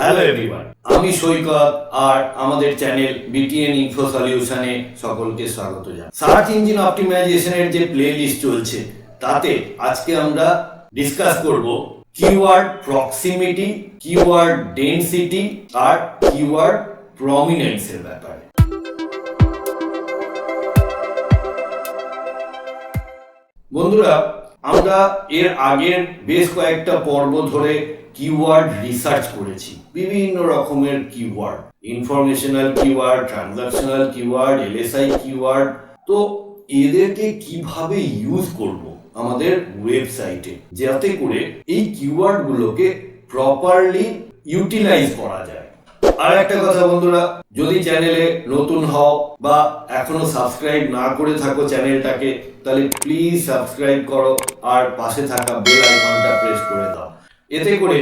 Hello everyone আমি সৈকত আর আমাদের channel BTN info সলিউশনে সকলকে স্বাগত জানাই। সার্চ ইঞ্জিন অপটিমাইজেশনের যে প্লে লিস্ট চলছে তাতে আজকে আমরা ডিসকাস করব কিওয়ার্ড প্রক্সিমিটি কিওয়ার্ড ডেনসিটি আর কিওয়ার্ড প্রমিনেন্সের ব্যাপারে। বন্ধুরা আমরা এর আগের বেশ কয়েকটা পর্ব ধরে কিওয়ার্ড রিসার্চ করেছি। বিভিন্ন রকমের keyword informational keyword transactional keyword LSI keyword তো এদেরকে কীভাবে ইউজ করব আমাদের ওয়েবসাইটে যাতে করে এই কিওয়ার্ড গুলোকে প্রপারলি ইউটিলাইজ করা যায়। আর একটা কথা বন্ধুরা, যদি চ্যানেলে নতুন হও বা এখনও সাবস্ক্রাইব না করে থাকো চ্যানেলটাকে তাহলে প্লিজ সাবস্ক্রাইব করো আর পাশে থাকা বেল আইকনটা প্রেস করে দাও। এতে করে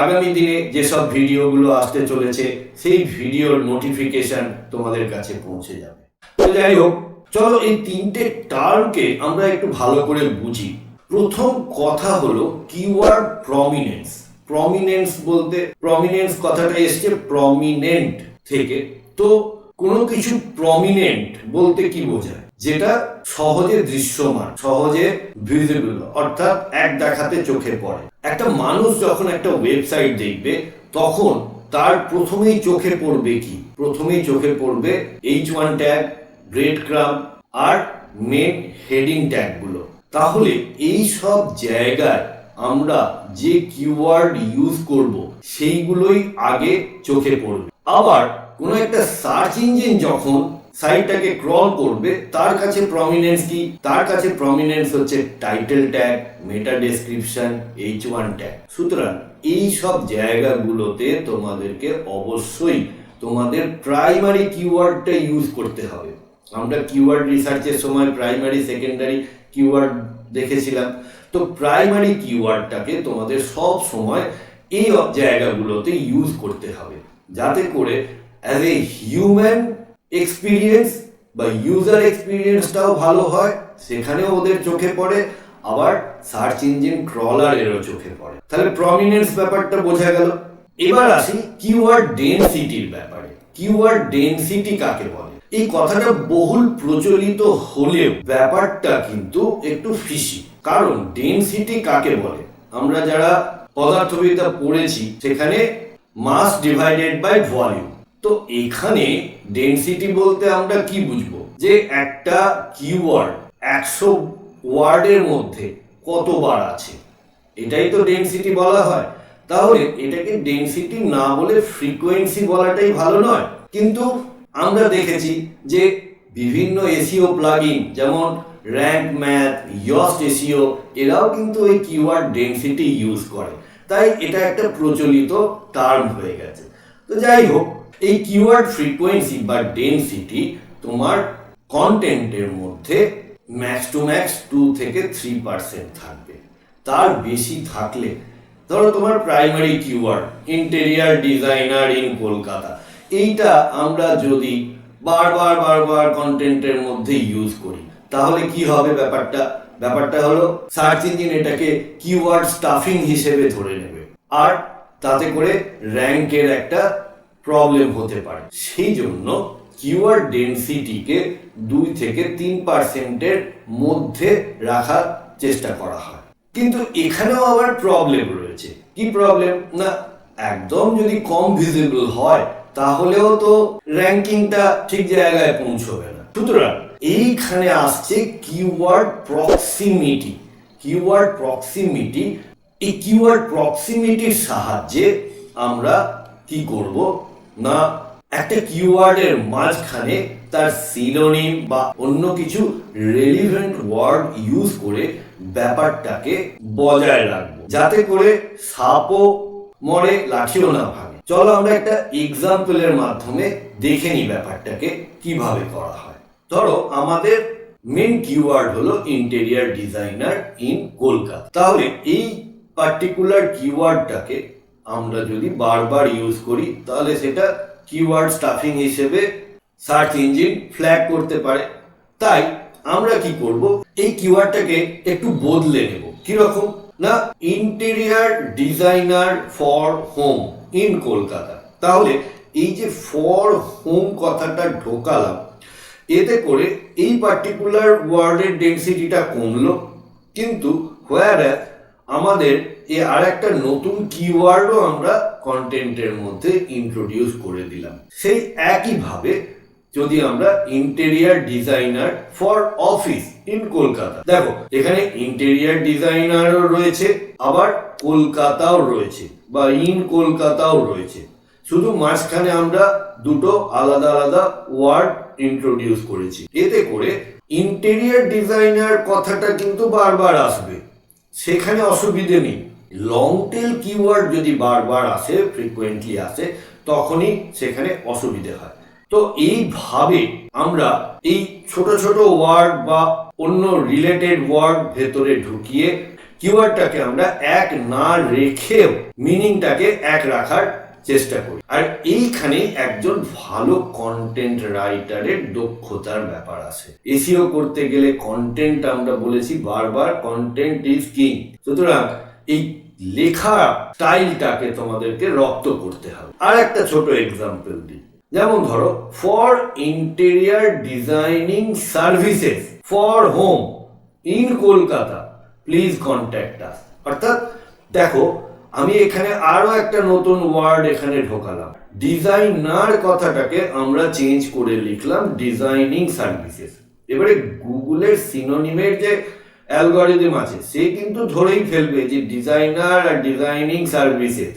আগামী দিনে যেসব ভিডিওগুলো আসতে চলেছে, সেই ভিডিওর নোটিফিকেশন তোমাদের কাছে পৌঁছে যাবে। তো যাই হোক, চলো এই তিনটে টার্মকে আমরা একটু ভালো করে বুঝি। প্রথম কথা হলো কিওয়ার্ড প্রমিনেন্স প্রমিনেন্স বলতে প্রমিনেন্স কথাটা এসছে প্রমিনেন্ট থেকে। তো কোনো কিছু প্রমিনেন্ট বলতে কি বোঝায়? যেটা সহজে দৃশ্যমান, সহজে ভিজিবল অর্থাৎ এক দেখাতে চোখে পড়ে। একটা মানুষ যখন একটা ওয়েবসাইট দেখবে, তখন তার প্রথমেই চোখে পড়বে কি? প্রথমেই চোখে পড়বে H one tag breadcrumb আর মেন হেডিং ট্যাগগুলো তাহলে এই সব জায়গায় আমরা যে কিওয়ার্ড ইউজ করব, সেইগুলোই আগে চোখে পড়বে। আবার কোনো একটা সার্চ ইঞ্জিন যখন সাইটটাকে ক্রল করবে, তার কাছে প্রমিনেন্স কি? তার কাছে প্রমিনেন্স হচ্ছে title tag meta description H one tag সুতরাং এই সব জায়গাগুলোতে তোমাদেরকে অবশ্যই তোমাদের প্রাইমারি কিওয়ার্ডটা ইউজ করতে হবে। আমরা কিওয়ার্ড রিসার্চের সময় প্রাইমারি সেকেন্ডারি কিওয়ার্ড দেখেছিলাম। তো প্রাইমারি কিওয়ার্ডটাকে তোমাদের সব সময় এই জায়গাগুলোতে ইউজ করতে হবে। যাতে করে অ্যাজ এ হিউম্যান এক্সপিরিয়েন্স বা ইউজার এক্সপিরিয়েন্সটাও ভালো হয়, সেখানেও ওদের চোখে পড়ে। আবার সার্চ ইঞ্জিন ক্রলারেরও চোখে পড়ে। তাহলে প্রমিনেন্স ব্যাপারটা বোঝা গেল। এবার আসি কিওয়ার্ড ডেনসিটির ব্যাপারে। কিওয়ার্ড ডেনসিটি কাকে বলে? এই কথাটা বহুল প্রচলিত হলেও ব্যাপারটা কিন্তু একটু ফিসি কারণ ডেনসিটি কাকে বলে? আমরা যারা পদার্থবিদ্যা পড়েছি, সেখানে মাস ডিভাইডেড বাই ভলিউম তো এখানে ডেনসিটি বলতে আমরা কি বুঝব? যে একটা কিওয়ার্ড একশো ওয়ার্ডের মধ্যে কতবার আছে? এটাই তো ডেনসিটি বলা হয়। তাহলে এটাকে ডেনসিটি না বলে ফ্রিকোয়েন্সি বলাটাই ভালো নয়। কিন্তু আমরা দেখেছি যে বিভিন্ন এসিও প্লাগইন যেমন র্যাঙ্ক ম্যাথ ইয়স্ট এসিও, এরাও কিন্তু এই কিওয়ার্ড ডেনসিটি ইউজ করে। তাই এটা একটা প্রচলিত টার্ম হয়ে গেছে। তো যাই হোক এই কিওয়ার্ড ফ্রিকোয়েন্সি বা ডেনসিটি তোমার কন্টেন্টের মধ্যে ম্যাক্স টু ম্যাক্স টু থেকে থ্রি পার্সেন্ট থাকবে। তার বেশি থাকলে, ধরো তোমার primary keyword interior designer in Kolkata. এইটা আমরা যদি বারবার বারবার কন্টেন্টের মধ্যে ইউজ করি, তাহলে কি হবে ব্যাপারটা? ব্যাপারটা হলো সার্চ ইঞ্জিন এটাকে কিওয়ার্ড স্টাফিং হিসেবে ধরে নেবে। আর তাতে করে র্যাঙ্কের একটা প্রবলেম হতে পারে। সেই জন্য কিওয়ার্ড ডেন্সিটিকে দুই থেকে তিন পার্সেন্টের মধ্যে রাখার চেষ্টা করা হয়। কিন্তু এখানেও আবার প্রবলেম রয়েছে। কি প্রবলেম না, একদম যদি কম ভিজিবল হয়, তাহলেও তো র্যাঙ্কিংটা ঠিক জায়গায় পৌঁছবে না। সুতরাং এইখানে আসছে কিওয়ার্ড প্রক্সিমিটি কিওয়ার্ড প্রক্সিমিটি এই কিওয়ার্ড প্রক্সিমিটির সাহায্যে আমরা কি করব? না একটা কিওয়ার্ডের মাঝখানে তার সিনোনিম বা অন্য কিছু রেলিভেন্ট ওয়ার্ড ইউজ করে ব্যাপারটাকে বজায় রাখব। যাতে করে সাপও মরে, লাঠিও না ভাঙে। চলো আমরা একটা এক্সাম্পলের মাধ্যমে দেখে নিই ব্যাপারটাকে, কীভাবে করা হয়। ধরো, আমাদের মেন কিওয়ার্ড হলো ইন্টেরিয়ার ডিজাইনার ইন কলকাতা তাহলে এই পার্টিকুলার কিওয়ার্ডটাকে আমরা যদি বারবার ইউজ করি, তাহলে সেটা কিওয়ার্ড স্টাফিং হিসেবে সার্চ ইঞ্জিন ফ্ল্যাগ করতে পারে। তাই আমরা কি করব? এই কিওয়ার্ডটাকে একটু বদলে নেব। কীরকম? না interior designer for home in Kolkata. তাহলে এই যে ফর হোম কথাটা ঢোকালাম, এতে করে এই পার্টিকুলার ওয়ার্ডের ডেন্সিটিটা কমলো। কিন্তু হোয়ার আমাদের এ আর একটা নতুন কিওয়ার্ডও আমরা কন্টেন্টের মধ্যে ইন্ট্রোডিউস করে দিলাম। সেই একইভাবে যদি আমরা interior designer for office in Kolkata. দেখো, এখানে ইন্টেরিয়ার ডিজাইনারও রয়েছে, আবার কলকাতাও রয়েছে, বা ইন কলকাতাও রয়েছে। শুধু মাঝখানে আমরা দুটো আলাদা আলাদা ওয়ার্ড ইন্ট্রোডিউস করেছি। এতে করে ইন্টেরিয়ার ডিজাইনার কথাটা কিন্তু বারবার আসবে। সেখানে অসুবিধে নেই। লং টেল কিওয়ার্ড যদি বারবার আসে ফ্রিকোয়েন্টলি আসে, তখনই সেখানে অসুবিধে হয়। তো এইভাবে আমরা এই ছোট ছোট ওয়ার্ড বা অন্য রিলেটেড ওয়ার্ড ভেতরে ঢুকিয়ে কিওয়ার্ডটাকে আমরা এক না রেখেও মিনিংটাকে এক রাখার চেষ্টা করি। আর এইখানেই একজন ভালো কন্টেন্ট রাইটারের দক্ষতার ব্যাপার আছে। এসিও করতে গেলে কন্টেন্ট আমরা বলেছি বারবার কন্টেন্ট ইজ কিং সুতরাং এই লেখা স্টাইলটাকে তোমাদেরকে রপ্ত করতে হবে। আর একটা ছোট এক্সাম্পল দিই। যেমন ধরো for interior designing services for home in Kolkata please contact us অর্থাৎ, দেখো, আমি এখানে আরও একটা নতুন ওয়ার্ড এখানে ঢোকালাম। ডিজাইনার কথাটাকে আমরা চেঞ্জ করে লিখলাম ডিজাইনিং সার্ভিসেস এবারে গুগলের সিনোনিমের যে অ্যালগরিদম আছে। সে কিন্তু ধরেই ফেলবে যে ডিজাইনার আর ডিজাইনিং সার্ভিসেস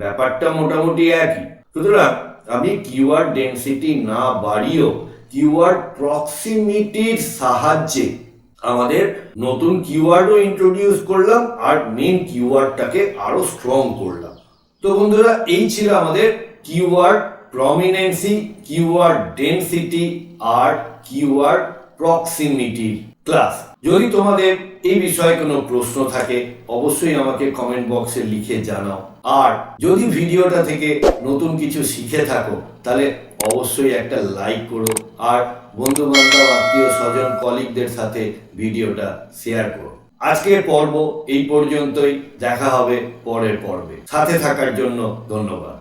ব্যাপারটা মোটামুটি একই। সুতরাং আমি কিওয়ার্ড ডেন্সিটি না বাড়িয়েও কিওয়ার্ড প্রক্সিমিটির সাহায্যে আমাদের নতুন কিওয়ার্ডও ইন্ট্রোডিউস করলাম আর মেন কিওয়ার্ডটাকে আরও স্ট্রং করলাম। তো বন্ধুরা, এই ছিল আমাদের কিওয়ার্ড প্রমিনেন্সি কিওয়ার্ড ডেন্সিটি আর কিওয়ার্ড প্রক্সিমিটি ক্লাস যদি তোমাদের এই বিষয়ে কোনো প্রশ্ন থাকে, অবশ্যই আমাকে কমেন্ট বক্সে লিখে জানাও। আর যদি ভিডিওটা থেকে নতুন কিছু শিখে থাকো, তাহলে অবশ্যই একটা লাইক করো। আর বন্ধু বান্ধব আত্মীয় স্বজন কলিগদের সাথে ভিডিওটা শেয়ার করো। আজকের পর্ব এই পর্যন্তই। দেখা হবে পরের পর্বে। সাথে থাকার জন্য ধন্যবাদ।